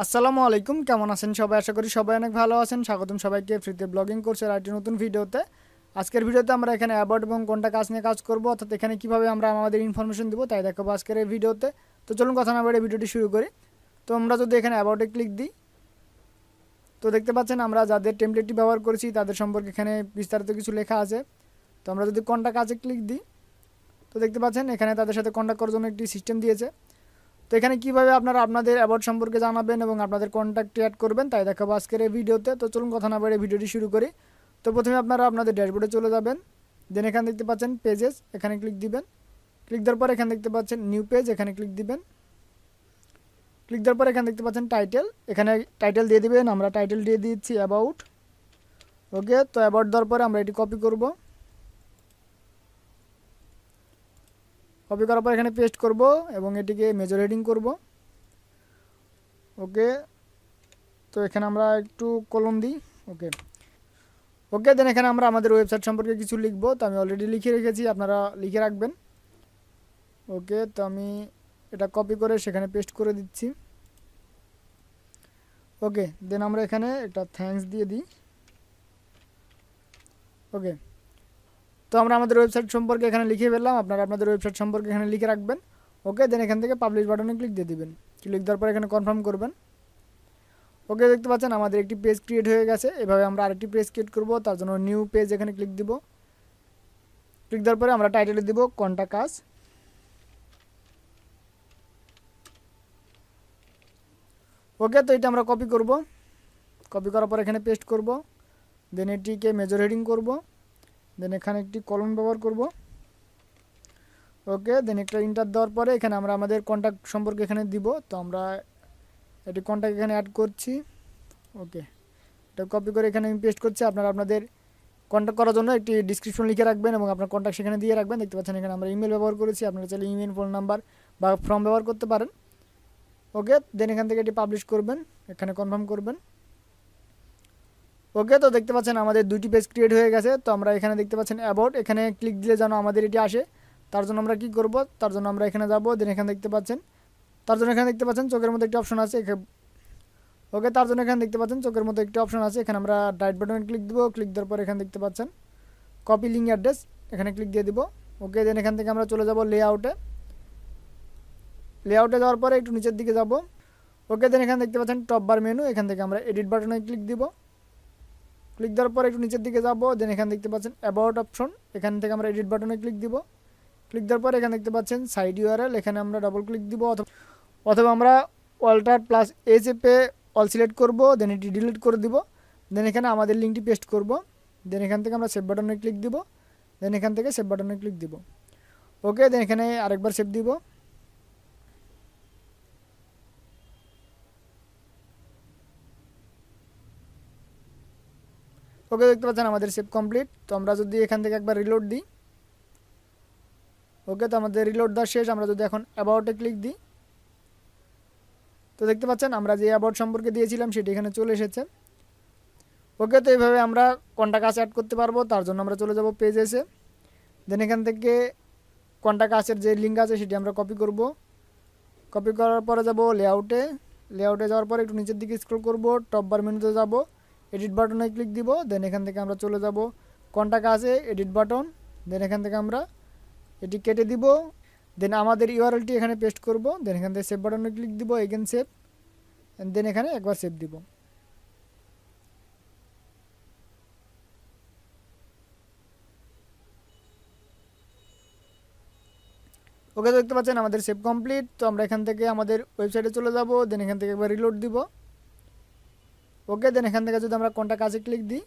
আসসালামু আলাইকুম, কেমন আছেন সবাই? আশা করি সবাই অনেক ভালো আছেন। স্বাগতম সবাইকে ফ্রিতে ব্লগিং করছে আর একটি নতুন ভিডিওতে। আজকের ভিডিওতে আমরা এখানে অ্যাবাউট এবং কোনটা কাজ নিয়ে কাজ করব, অর্থাৎ এখানে কীভাবে আমরা আমাদের ইনফরমেশন দেবো, তাই দেখাবো আজকের এই ভিডিওতে। তো চলুন কথা না বেড়ে ভিডিওটি শুরু করি। তো আমরা যদি এখানে অ্যাবাউটে ক্লিক দিই, তো দেখতে পাচ্ছেন আমরা যাদের টেমপ্লেটটি ব্যবহার করেছি, তাদের সম্পর্কে এখানে বিস্তারিত কিছু লেখা আছে। তো আমরা যদি কোনটা কাজে ক্লিক দিই, তো দেখতে পাচ্ছেন এখানে তাদের সাথে কন্ট্যাক্ট করার জন্য একটি সিস্টেম দিয়েছে। তো এখানে কীভাবে আপনারা আপনাদের অ্যাবাউট সম্পর্কে জানাবেন এবং আপনাদের কন্ট্যাক্ট অ্যাড করবেন, তাই দেখাবো আজকের এই ভিডিওতে। তো চলুন কথা না বেড়ে ভিডিওটি শুরু করি। তো প্রথমে আপনারা আপনাদের ড্যাশবোর্ডে চলে যাবেন। দেন এখানে দেখতে পাচ্ছেন পেজেস এখানে ক্লিক দিবেন। ক্লিক দেওয়ার পর এখানে দেখতে পাচ্ছেন নিউ পেজ এখানে ক্লিক দিবেন। ক্লিক দেওয়ার পর এখানে দেখতে পাচ্ছেন টাইটেল এখানে টাইটেল দিয়ে দিবেন, আমরা টাইটেল দিয়ে দিচ্ছি অ্যাবাউট ওকে তো অ্যাবাউট দেওয়ার পরে আমরা এটি কপি করব। কপি করার পর এখানে পেস্ট করব এবং এটিকে মেজর হেডিং করব। ওকে তো এখানে আমরা একটু কলম দিই। ওকে ওকে দেন এখানে আমরা আমাদের ওয়েবসাইট সম্পর্কে কিছু লিখব। তো আমি অলরেডি লিখে রেখেছি, আপনারা লিখে রাখবেন। ওকে তো আমি এটা কপি করে সেখানে পেস্ট করে দিচ্ছি। ওকে দেন আমরা এখানে একটা থ্যাঙ্কস দিয়ে দিই। ওকে তো আমরা আমাদের ওয়েবসাইট সম্পর্কে এখানে লিখে ফেললাম, আপনারা আপনাদের ওয়েবসাইট সম্পর্কে এখানে লিখে রাখবেন। ওকে দেন এখান থেকে পাবলিশ বাটনে ক্লিক দিয়ে দিবেন। ক্লিক দেওয়ার পর এখানে কনফার্ম করবেন। ওকে দেখতে পাচ্ছেন আমাদের একটি পেজ ক্রিয়েট হয়ে গেছে। এভাবে আমরা আরেকটি পেজ ক্রিয়েট করব, তার জন্য নিউ পেজ এখানে ক্লিক দিব। ক্লিক দেওয়ার পরে আমরা টাইটেলে দিব কোনটা কাজ ওকে তো এটা আমরা কপি করব। কপি করার পর এখানে পেস্ট করব। দেন এটিকে মেজর হেডিং করব। দেন এখানে একটি কলম ব্যবহার করব। ওকে দেন একটা ইন্টার দেওয়ার পরে এখানে আমরা আমাদের কন্ট্যাক্ট সম্পর্কে এখানে দিব। তো আমরা এটি কন্ট্যাক্ট এখানে অ্যাড করছি। ওকে এটা কপি করে এখানে আমি পেস্ট করছি। আপনারা আপনাদের কন্ট্যাক্ট করার জন্য একটি ডিসক্রিপশন লিখে রাখবেন এবং আপনার কন্ট্যাক্ট সেখানে দিয়ে রাখবেন। দেখতে পাচ্ছেন এখানে আমরা ইমেল ব্যবহার করেছি। আপনারা চাইলে ইমেল ফোন নাম্বার বা ফর্ম ব্যবহার করতে পারেন। ওকে দেন এখান থেকে এটি পাবলিশ করবেন। এখানে কনফার্ম করবেন। ওকে, তো দেখতে পাচ্ছেন আমাদের দুটি পেজ ক্রিয়েট হয়ে গেছে। তো আমরা এখানে দেখতে পাচ্ছেন অ্যাবাউট এখানে ক্লিক দিলে যেন আমাদের এটি আসে। তার জন্য আমরা কি করব? তার জন্য আমরা এখানে যাব দেন এখানে দেখতে পাচ্ছেন। তার জন্য এখানে দেখতে পাচ্ছেন চোখের মধ্যে একটি অপশন আছে ওকে, তার জন্য এখানে দেখতে পাচ্ছেন চোখের মধ্যে একটি অপশন আছে। এখানে আমরা রাইট বাটনে ক্লিক দিব। ক্লিক দেওয়ার পর এখানে দেখতে পাচ্ছেন কপি লিঙ্ক অ্যাড্রেস এখানে ক্লিক দিয়ে দিব। ওকে দেন এখান থেকে আমরা চলে যাব লেআউটে লেআউটে যাওয়ার পরে একটু নিচের দিকে যাব। ওকে দেন এখানে দেখতে পাচ্ছেন টপ বার মেনু এখান থেকে আমরা এডিট বাটনে ক্লিক দিব। ক্লিক দেওয়ার পর একটু নিচের দিকে যাব দেন এখানে দেখতে পাচ্ছেন অ্যাবাউট অপশন এখান থেকে আমরা এডিট বাটনে ক্লিক দিব। ক্লিক দেওয়ার পর এখানে দেখতে পাচ্ছেন সাইড ইউআরএল এখানে আমরা ডাবল ক্লিক দিব অথবা অথবা আমরা অল্টার প্লাস এ চেপে অল সিলেক্ট করব দেন এটি ডিলিট করে দিব। দেন এখানে আমাদের লিঙ্কটি পেস্ট করব। দেন এখান থেকে আমরা সেভ বাটনে ক্লিক দিব। দেন এখান থেকে সেভ বাটনে ক্লিক দিব। ওকে দেন এখানে আরেকবার সেভ দিব। ওকে দেখতে পাচ্ছেন আমাদের সেভ কমপ্লিট তো আমরা যদি এখান থেকে একবার রিলোড দিই, ওকে তো আমাদের রিলোড দেওয়া শেষ। আমরা যদি এখন অ্যাবাউটে ক্লিক দিই, তো দেখতে পাচ্ছেন আমরা যে অ্যাবাউট সম্পর্কে দিয়েছিলাম সেটি এখানে চলে এসেছে। ওকে তো এইভাবে আমরা কন্ট্যাক্ট কাজ অ্যাড করতে পারব, তার জন্য আমরা চলে যাব পেজ এসে। দেন এখান থেকে কন্ট্যাক্ট কাজের যে লিঙ্ক আছে সেটি আমরা কপি করব। কপি করার পরে যাব লেআউটে লেআউটে যাওয়ার পরে একটু নিচের দিকে স্ক্রল করব টপ বার মেনুতে যাব। এডিট বাটনে ক্লিক দিব দেন এখান থেকে আমরা চলে যাব। কন্ট্যাক্ট আছে এডিট বাটন দেন এখান থেকে আমরা এটি কেটে দিব। দেন আমাদের ইউআরএলটি এখানে পেস্ট করব দেন এখান থেকে সেভ বাটনে ক্লিক দিব এগেন সেভ দেন এখানে একবার সেভ দিব। ওকে দেখতে পাচ্ছেন আমাদের সেভ কমপ্লিট তো আমরা এখান থেকে আমাদের ওয়েবসাইটে চলে যাব দেন এখান থেকে একবার রিলোড দিব। ওকে দেন এখান থেকে যদি আমরা কোনটা কাজে ক্লিক দিই,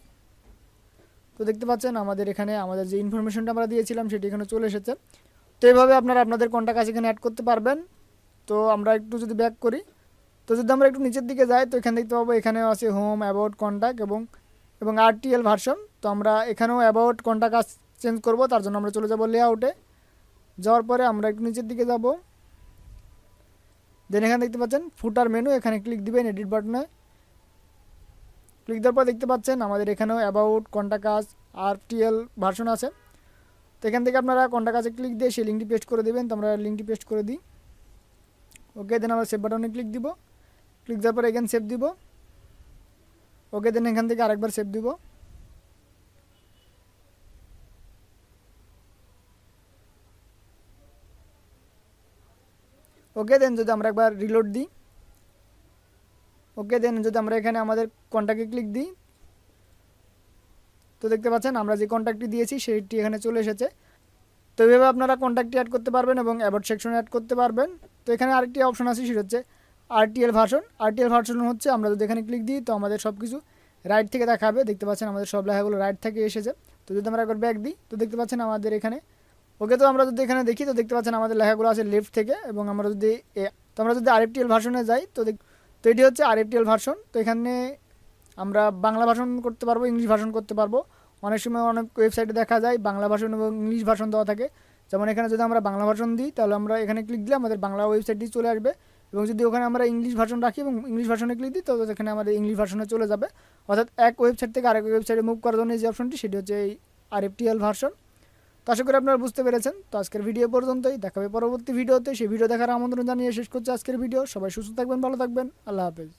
তো দেখতে পাচ্ছেন আমাদের এখানে আমাদের যে ইনফরমেশনটা আমরা দিয়েছিলাম সেটি এখানে চলে এসেছে। তো এইভাবে আপনারা আপনাদের কোনটা কাজ এখানে অ্যাড করতে পারবেন। তো আমরা একটু যদি ব্যাক করি, তো যদি আমরা একটু নিচের দিকে যাই, তো এখানে দেখতে পাবো এখানে আছে হোম অ্যাবাউট কন্ট্যাক্ট এবং এবং আরটিএল ভার্সন তো আমরা এখানেও অ্যাবাউট কোনটা কাজ চেঞ্জ করব, তার জন্য আমরা চলে যাব লেআউটে যাওয়ার পরে আমরা একটু নিচের দিকে যাব। দেন এখানে দেখতে পাচ্ছেন ফুটার মেনু এখানে ক্লিক দিবেন এডিট বাটনে ক্লিক দেওয়ার পর দেখতে পাচ্ছেন আমাদের এখানেও অ্যাবাউট কোনটা কাজ আর টিএল ভার্সন আছে। তো এখান থেকে আপনারা কোনটা কাজে ক্লিক দিয়ে সেই লিঙ্কটি পেস্ট করে দেবেন। তো আমরা লিঙ্কটি পেস্ট করে দিই। ওকে দেন আমরা সেভ বাটনে ক্লিক দিব। ক্লিক দেওয়ার পর এখানে সেভ দিব। ওকে দেন এখান থেকে আরেকবার সেভ দিব। ওকে দেন যদি আমরা একবার রিলোড দিই ওকে দেন যদি আমরা এখানে আমাদের কন্ট্যাক্টে ক্লিক দিই, তো দেখতে পাচ্ছেন আমরা যে কন্ট্যাক্টটি দিয়েছি সেইটি এখানে চলে এসেছে। তো এইভাবে আপনারা কন্ট্যাক্টটি অ্যাড করতে পারবেন এবং অ্যাবাউট সেকশনে অ্যাড করতে পারবেন। তো এখানে আরেকটি অপশন আছে, সেটা হচ্ছে আরটিএল ভার্সন আরটিএল ভার্সন হচ্ছে আমরা যদি এখানে ক্লিক দিই, তো আমাদের সব কিছু রাইট থেকে দেখাবে। দেখতে পাচ্ছেন আমাদের সব লেখাগুলো রাইট থেকে এসেছে। তো যদি আমরা একবার ব্যাক দিই, তো দেখতে পাচ্ছেন আমাদের এখানে ওকে তো আমরা যদি এখানে দেখি, তো দেখতে পাচ্ছেন আমাদের লেখাগুলো আছে লেফট থেকে এবং আমরা যদি তো আমরা যদি আরএফটিএল ভার্সনে যাই, তো দেখ- তো এটি হচ্ছে আরএফটিএল ভার্সন। তো এখানে আমরা বাংলা ভাষণ করতে পারব, ইংলিশ ভাষণ করতে পারব। অনেক সময় অনেক ওয়েবসাইটে দেখা যায় বাংলা ভাষণ এবং ইংলিশ ভাষণ দেওয়া থাকে। যেমন এখানে যদি আমরা বাংলা ভাষণ দিই, তাহলে আমরা এখানে ক্লিক দিলে আমাদের বাংলা ওয়েবসাইটটি চলে আসবে। এবং যদি ওখানে আমরা ইংলিশ ভাষণ রাখি এবং ইংলিশ ভাষণে ক্লিক দিই, তো এখানে আমাদের ইংলিশ ভাষণে চলে যাবে। অর্থাৎ এক ওয়েবসাইট থেকে আরেক ওয়েবসাইটে মুভ করার জন্য যে অপশনটি সেটি হচ্ছে এই আরএফটিএল ভার্সন। তো আশা করি আপনারা বুঝতে পেরেছেন। তো আজকের ভিডিও পর্যন্তই। দেখাবে পরবর্তী ভিডিওতে। সেই ভিডিও দেখার আমন্ত্রণ জানিয়ে শেষ করছে আজকের ভিডিও। সবাই সুস্থ থাকবেন, ভালো থাকবেন। আল্লাহ হাফেজ।